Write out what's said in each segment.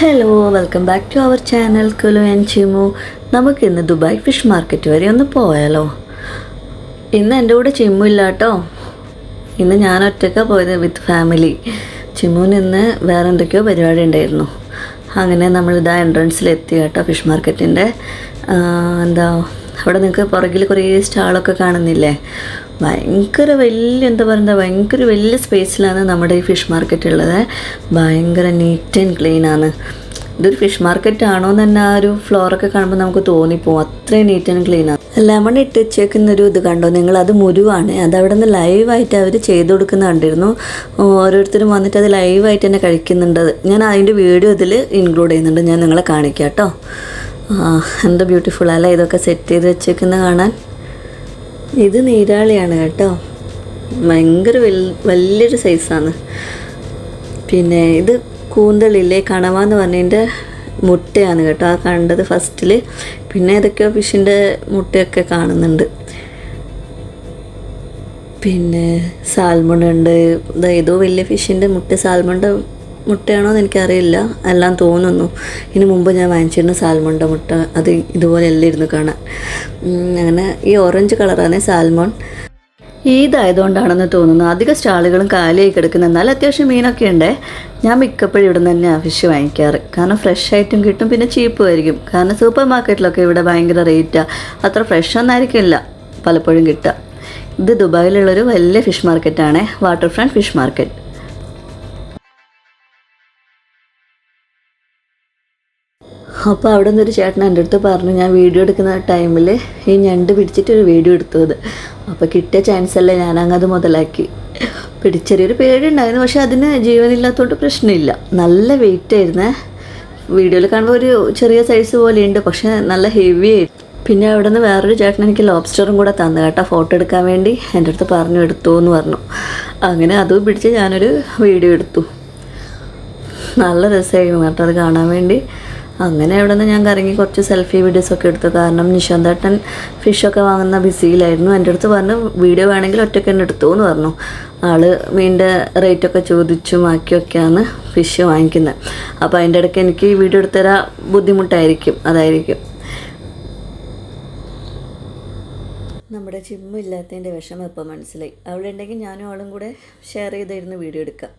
Hello welcome back to our channel Kulu and Chimu നമുക്കിന്ന് Dubai fish market വരെ ഒന്ന് പോയാലോ? ഇന്ന് എന്റെ കൂടെ ചിമ്മു ഇല്ല കേട്ടോ. ഇന്ന് ഞാൻ ഒറ്റയ്ക്കാണ് പോയത് വിത്ത് ഫാമിലി ചിമ്മുവിന് ഇന്ന് വേറെ എന്തൊക്കെയോ പരിപാടി ഉണ്ടായിരുന്നു. അങ്ങനെ നമ്മളിതാ എൻട്രൻസിലെത്തി കേട്ടോ ഫിഷ് മാർക്കറ്റിന്റെ. എന്താ അവിടെ നിങ്ങൾക്ക് പുറകിൽ കുറേ സ്റ്റാളൊക്കെ കാണുന്നില്ലേ? ഭയങ്കര വലിയ എന്താ പറയുക ഭയങ്കര വലിയ സ്പേസിലാണ് നമ്മുടെ ഈ ഫിഷ് മാർക്കറ്റ് ഉള്ളത്. ഭയങ്കര നീറ്റ് ആൻഡ് ക്ലീൻ ആണ്. ഇതൊരു ഫിഷ് മാർക്കറ്റ് ആണോ എന്ന് തന്നെ ആ ഒരു ഫ്ലോറൊക്കെ കാണുമ്പോൾ നമുക്ക് തോന്നിപ്പോവും. അത്രയും നീറ്റ് ആൻഡ് ക്ലീൻ ആണ്. ലെമൺ ഇട്ട് വെച്ചേക്കുന്ന ഒരു ഇത് കണ്ടോ? നിങ്ങൾ അത് മുരുവാണ്. അത് അവിടെ നിന്ന് ലൈവായിട്ട് അവർ ചെയ്ത് കൊടുക്കുന്ന കണ്ടിരുന്നു. ഓരോരുത്തരും വന്നിട്ട് അത് ലൈവായിട്ട് തന്നെ കഴിക്കുന്നുണ്ട്. ഞാൻ അതിന്റെ വീഡിയോ ഇതിൽ ഇൻക്ലൂഡ് ചെയ്യുന്നുണ്ട്. ഞാൻ നിങ്ങളെ കാണിക്കാം കേട്ടോ. എന്താ ബ്യൂട്ടിഫുൾ അല്ലേ? ഇതൊക്കെ സെറ്റ് ചെയ്ത് വെച്ചേക്കുന്നത് കാണാൻ. ഇത് നീരാളിയാണ് കേട്ടോ. ഭയങ്കര വലിയൊരു സൈസാണ് പിന്നെ ഇത് കൂന്തളില്ലേ കണവ എന്ന് പറഞ്ഞതിന്റെ മുട്ടയാണ് കേട്ടോ. ആ കണ്ടത് ഫസ്റ്റിൽ പിന്നെ ഇതൊക്കെ ഫിഷിന്റെ മുട്ടയൊക്കെ കാണുന്നുണ്ട്. പിന്നെ സാൽമൺ ഉണ്ട്. വലിയ ഫിഷിന്റെ മുട്ട. സാൽമണിന്റെ മുട്ടയാണോ എന്ന് എനിക്കറിയില്ല. എല്ലാം തോന്നുന്നു. ഇനി മുമ്പ് ഞാൻ വാങ്ങിച്ചിരുന്ന സാൽമോണിന്റെ മുട്ട അത് ഇതുപോലെ ഇരുന്ന് കാണാൻ. അങ്ങനെ ഈ ഓറഞ്ച് കളറാണ് സാൽമോൺ. ഈദായതുകൊണ്ടാണെന്ന് തോന്നുന്നു. അധിക സ്റ്റാളുകളും കാലിയായി കിടക്കുന്ന. എന്നാൽ അത്യാവശ്യം മീനൊക്കെ ഉണ്ട്. ഞാൻ മിക്കപ്പോഴും ഇവിടെ നിന്ന് തന്നെയാണ് ഫിഷ് വാങ്ങിക്കാറ്. കാരണം ഫ്രഷ് ആയിട്ടും കിട്ടും പിന്നെ ചീപ്പും ആയിരിക്കും. കാരണം സൂപ്പർ മാർക്കറ്റിലൊക്കെ ഇവിടെ ഭയങ്കര റേറ്റാണ് അത്ര ഫ്രഷ് ഒന്നായിരിക്കില്ല. പലപ്പോഴും കിട്ടുക. ഇത് ദുബായിലുള്ളൊരു വലിയ ഫിഷ് മാർക്കറ്റാണ് വാട്ടർ ഫ്രണ്ട് ഫിഷ് മാർക്കറ്റ് അപ്പോൾ അവിടെ നിന്നൊരു ചേട്ടൻ എന്റെ അടുത്ത് പറഞ്ഞു ഞാൻ വീഡിയോ എടുക്കുന്ന ടൈമിൽ ഈ ഞണ്ട് പിടിച്ചിട്ടൊരു വീഡിയോ എടുത്തത്. അപ്പോൾ കിട്ടിയ ചാൻസ് അല്ലേ അത് മുതലാക്കി. പിടിച്ചെറിയൊരു പേടിയുണ്ടായിരുന്നു. പക്ഷെ അതിന് ജീവനില്ലാത്തതുകൊണ്ട് പ്രശ്നമില്ല. നല്ല വെയിറ്റ് ആയിരുന്നു. വീഡിയോയിൽ കാണുമ്പോൾ ഒരു ചെറിയ സൈസ് പോലെയുണ്ട് പക്ഷേ നല്ല ഹെവി ആയിരുന്നു. പിന്നെ അവിടെ നിന്ന് വേറൊരു ചേട്ടൻ എനിക്ക് ലോബ്സ്റ്ററും കൂടെ തന്നു കേട്ടോ ഫോട്ടോ എടുക്കാൻ വേണ്ടി. എന്റെ അടുത്ത് പറഞ്ഞു എടുത്തു എന്ന് പറഞ്ഞു. അങ്ങനെ അതും പിടിച്ച് ഞാനൊരു വീഡിയോ എടുത്തു. നല്ല രസമായിരുന്നു കേട്ടോ അത് കാണാൻ വേണ്ടി. അങ്ങനെ അവിടെ നിന്ന് ഞാൻ കറങ്ങി കുറച്ച് സെൽഫി വീഡിയോസൊക്കെ എടുത്തു. കാരണം നിശാന്തേട്ടൻ ഫിഷൊക്കെ വാങ്ങുന്ന ബിസിയിലായിരുന്നു എന്റെ അടുത്ത് പറഞ്ഞു വീഡിയോ വേണമെങ്കിൽ ഒറ്റയ്ക്ക് തന്നെ എടുത്തു എന്ന് പറഞ്ഞു. ആൾ മീന്റെ റേറ്റൊക്കെ ചോദിച്ചു മാക്കിയൊക്കെയാണ് ഫിഷ് വാങ്ങിക്കുന്നത് അപ്പോൾ അതിന്റെ ഇടയ്ക്ക് എനിക്ക് വീഡിയോ എടുത്തരാൻ ബുദ്ധിമുട്ടായിരിക്കും. അതായിരിക്കും. നമ്മുടെ ചിമ്മില്ലാത്തതിന്റെ വിഷമം ഇപ്പോൾ മനസ്സിലായി. അവിടെ ഉണ്ടെങ്കിൽ ഞാനും ആളും കൂടെ ഷെയർ ചെയ്തായിരുന്നു വീഡിയോ എടുക്കാം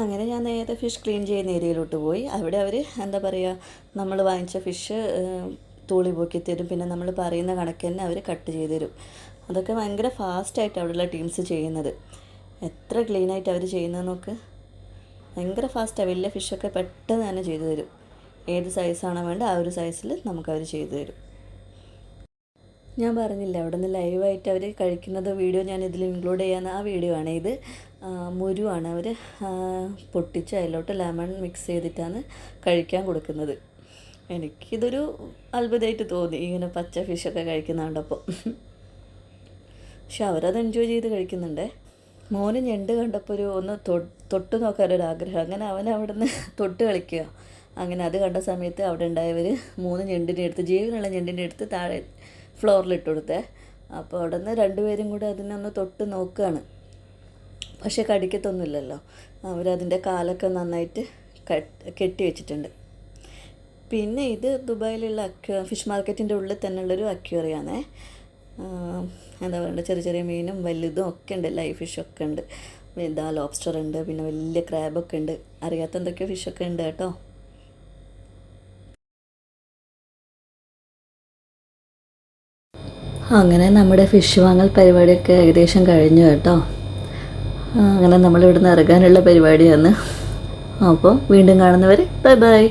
അങ്ങനെ ഞാൻ നേരെ ഫിഷ് ക്ലീൻ ചെയ്യുന്ന ഏരിയയിലോട്ട് പോയി. അവിടെ അവർ എന്താ പറയുക നമ്മൾ വാങ്ങിച്ച ഫിഷ് തൂളി പൊക്കി തരും. പിന്നെ നമ്മൾ പറയുന്ന കണക്ക് തന്നെ അവർ കട്ട് ചെയ്ത് തരും. അതൊക്കെ ഭയങ്കര ഫാസ്റ്റായിട്ട് അവിടെയുള്ള ടീംസ് ചെയ്യുന്നത്. എത്ര ക്ലീനായിട്ട് അവർ ചെയ്യുന്നത് നോക്ക്. ഭയങ്കര ഫാസ്റ്റാണ് വലിയ ഫിഷൊക്കെ പെട്ടെന്ന് തന്നെ ചെയ്തു തരും. ഏത് സൈസാണോ വേണ്ട ആ ഒരു സൈസിൽ നമുക്കവർ ചെയ്തു തരും. ഞാൻ പറഞ്ഞില്ല അവിടെ നിന്ന് ലൈവായിട്ട് അവർ കഴിക്കുന്നത് വീഡിയോ ഞാൻ ഇതിൽ ഇൻക്ലൂഡ് ചെയ്യാൻ ആ വീഡിയോ ആണ് ഇത്. മുരുവാണ് അവർ പൊട്ടിച്ച് അതിലോട്ട് ലെമൺ മിക്സ് ചെയ്തിട്ടാണ് കഴിക്കാൻ കൊടുക്കുന്നത്. എനിക്കിതൊരു അത്ഭുതമായിട്ട് തോന്നി ഇങ്ങനെ പച്ച ഫിഷൊക്കെ കഴിക്കുന്ന കണ്ടപ്പോൾ പക്ഷെ അവരത് എൻജോയ് ചെയ്ത് കഴിക്കുന്നുണ്ടേ. മോന് ഞണ്ട് കണ്ടപ്പോൾ ഒരു ഒന്ന് തൊട്ട് നോക്കാനൊരു ആഗ്രഹം. അങ്ങനെ അവൻ അവിടെ നിന്ന് തൊട്ട് കളിക്കുക. അങ്ങനെ അത് കണ്ട സമയത്ത് അവിടെ ഉണ്ടായവർ മൂന്ന് ഞണ്ടിനെ അടുത്ത് ജീവനുള്ള ഞണ്ടിനെ അടുത്ത് താഴെ ഫ്ലോറിൽ ഇട്ട് കൊടുത്തേ. അപ്പോൾ അവിടെ നിന്ന് രണ്ടുപേരും കൂടെ അതിനൊന്ന് തൊട്ട് നോക്കുകയാണ് പക്ഷെ കടിക്കത്തൊന്നുമില്ലല്ലോ. അവരതിന്റെ കാലൊക്കെ നന്നായിട്ട് കെട്ടി വെച്ചിട്ടുണ്ട്. പിന്നെ ഇത് ദുബായിലുള്ള അക്വ ഫിഷ് മാർക്കറ്റിന്റെ ഉള്ളിൽ തന്നെയുള്ളൊരു അക്വേറിയാണേ. എന്താ പറയുക ചെറിയ ചെറിയ മീനും വലുതും ഒക്കെ ഉണ്ട് ലൈഫ് ഫിഷൊക്കെ ഉണ്ട്. ഇതാ ലോബ്സ്റ്റർ ഉണ്ട് പിന്നെ വലിയ ക്രാബൊക്കെ ഉണ്ട്. അറിയാത്ത എന്തൊക്കെയോ ഫിഷൊക്കെ ഉണ്ട് കേട്ടോ. അങ്ങനെ നമ്മുടെ ഫിഷ് വാങ്ങൽ പരിപാടിയൊക്കെ ഏകദേശം കഴിഞ്ഞു കേട്ടോ. അങ്ങനെ നമ്മളിവിടുന്ന് ഇറങ്ങാനുള്ള പരിപാടിയാണ്. അപ്പോൾ വീണ്ടും കാണുന്നവരെ ബൈ ബൈ